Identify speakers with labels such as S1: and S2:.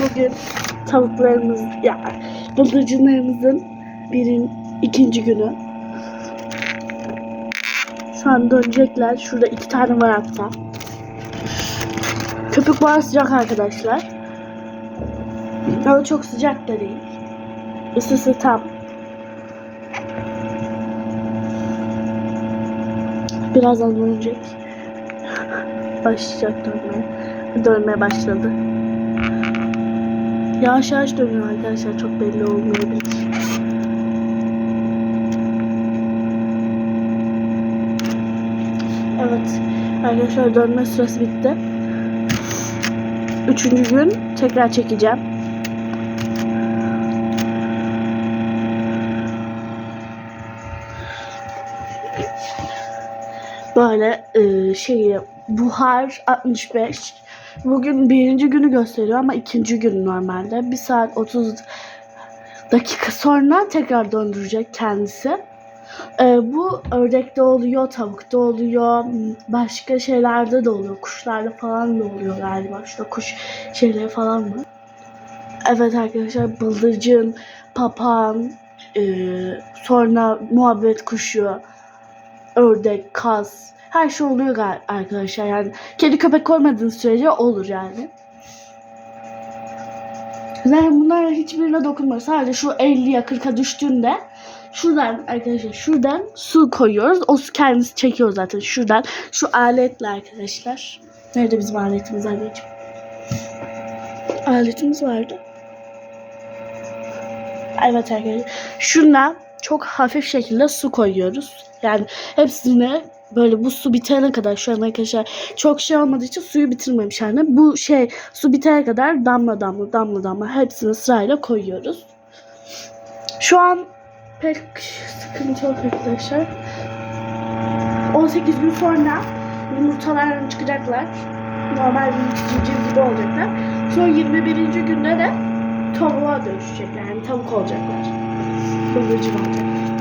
S1: Bugün tavuklarımız, ya bıldırcınlarımızın birin ikinci günü. Şu an dönecekler. Şurada iki tane var hatta. Köpük bayağı sıcak arkadaşlar. Ama çok sıcak da değil. Isısı tam. Birazdan dönecek. Başlayacak dönmeye. Dönmeye başladı. Yavaş yavaş dönüyor arkadaşlar. Çok belli olmayabilir. Evet. Arkadaşlar dönme sırası bitti. Üçüncü gün tekrar çekeceğim. Böyle e, şeyi buhar 65 bugün birinci günü gösteriyor ama ikinci gün normalde. Bir saat 30 dakika sonra tekrar döndürecek kendisi. E, bu ördekte oluyor, tavukta oluyor, başka şeylerde de oluyor. Kuşlarda falan da oluyor galiba. Şurada kuş şeyleri falan var. Evet arkadaşlar bıldırcın, papağan, e, sonra muhabbet kuşu, ördek, kaz her şey oluyor arkadaşlar yani kedi köpek koymadığınız sürece olur yani. Zaten bunlar hiçbirine dokunmuyor. Sadece şu 50'ye 40'a düştüğünde şuradan arkadaşlar şuradan su koyuyoruz. O su kendisi çekiyor zaten şuradan. Şu aletle arkadaşlar. Nerede bizim aletimiz anneciğim? Aletimiz vardı. Evet arkadaşlar. Şundan çok hafif şekilde su koyuyoruz. Yani hepsine böyle bu su bitene kadar şu an arkadaşlar çok şey olmadığı için suyu bitirmemiş yani. Bu şey su bitene kadar damla damla damla damla hepsini sırayla koyuyoruz. Şu an pek sıkıntı yok arkadaşlar. 18 gün sonra yumurtalar çıkacaklar. Normal civciv gibi olacaklar. Sonra 21. günde de tavuğa dönüşecekler. Yani tavuk olacaklar. Bıldırcın olacak.